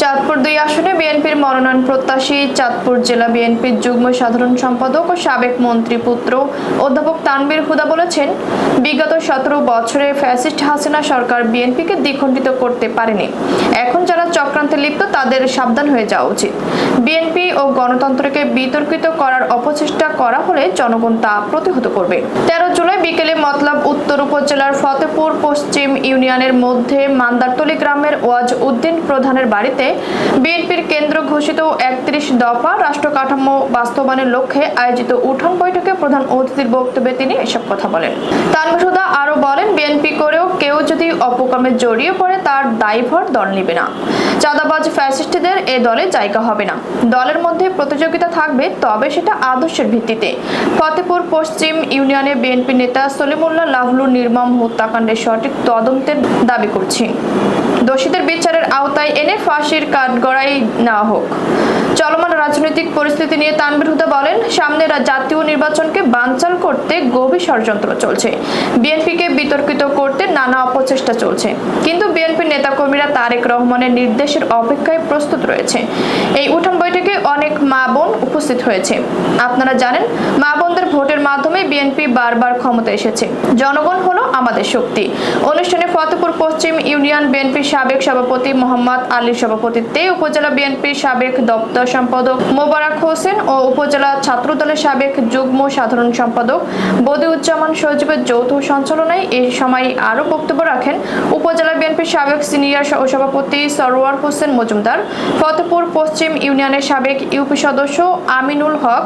চাঁদপুর দুই আসনে বিএনপির মনোনয়ন প্রত্যাশী, চাঁদপুর জেলা বিএনপির যুগ্ম সাধারণ সম্পাদক ও সাবেক মন্ত্রী পুত্র অধ্যাপক তানবীর হুদা বলেছেন বিগত সতেরো বছরে ফ্যাসিস্ট হাসিনা সরকার বিএনপিকে দ্বিখণ্ডিত করতে পারেনি। এখন যারা চক্রান্তে লিপ্ত, তাদের সাবধান হয়ে যাওয়া উচিত। বিএনপি ও গণতন্ত্রকে বিতর্কিত করার অপচেষ্টা করা হলে জনগণ তা প্রতিহত করবে। তেরো জুলাই বিকেলে মতলব উত্তর উপজেলার ফতেপুর পশ্চিম ইউনিয়নের মধ্যে মান্দারতলি গ্রামের ওয়াজ উদ্দিন প্রধানের বাড়িতে বিএনপির কেন্দ্র ঘোষিত একত্রিশ দফা রাষ্ট্র কাঠামো বাস্তবায়নের লক্ষ্যে আয়োজিত উঠান বৈঠকে প্রধান অতিথির বক্তব্যে তিনি এসব কথা বলেন। তানভীর হুদা আরও বলেন, বিএনপি করেও কেউ যদি অপকর্মে জড়িয়ে পড়ে, তার দায়ভার দল নেবে না। চাঁদাবাজ ফ্যাসিস্টদের এ দলে জায়গা হবে না। দলের মধ্যে প্রতিযোগিতা থাকবে, তবে সেটা আদর্শের ভিত্তিতে। ফতেপুর পশ্চিম ইউনিয়নে বিএনপি নেতা সলিমুল্লাহ লাভলুর নির্মম হত্যাকাণ্ডের সঠিক তদন্তের দাবি করছি। দোষীদের বিচারের আওতায় এনে ফাঁসির কাঠগড়াই নেওয়া হোক। চলমান রাজনৈতিক পরিস্থিতি নিয়ে তানবির হুদা বলেন সামনে জাতীয় নির্বাচনকে বানচাল করতে গভীর ষড়যন্ত্র চলছে। বিএনপিকে বিতর্কিত করতে নানা অপচেষ্টা চলছে। কিন্তু বিএনপির নেতাকর্মীরা তারেক রহমানের নির্দেশের অপেক্ষায় প্রস্তুত রয়েছে। এই উঠান বৈঠকে অনেক মা বোন উপস্থিত হয়েছে। আপনারা জানেন, মা বোনদের ভোটের মাধ্যমে বিএনপি বারবার ক্ষমতা এসেছে। জনগণ হলো আমাদের শক্তি। অনুষ্ঠানে ফতেপুর পশ্চিম ইউনিয়ন বিএনপির সাবেক সভাপতি মোহাম্মদ আলীর সভাপতিত্বে উপজেলা বিএনপির সাবেক দপ্তর সম্পাদক মোবারক হোসেন ও উপজেলা ছাত্রদলের সাবেক যুগ্ম সাধারণ সম্পাদক বদিউজ্জামান সজীবের যৌথ সঞ্চালনায় এই সময় আরও বক্তব্য রাখেন উপজেলা বিএনপির সাবেক সিনিয়র সভাপতি সরোয়ার হোসেন মজুমদার, ফতেপুর পশ্চিম ইউনিয়নের সাবেক ইউপি সদস্য আমিনুল হক,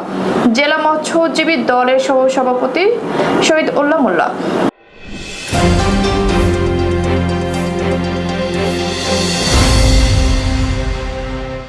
জেলা মৎস্যজীবী দলের সহ সভাপতি শহীদ উল্লাহ মোল্লা।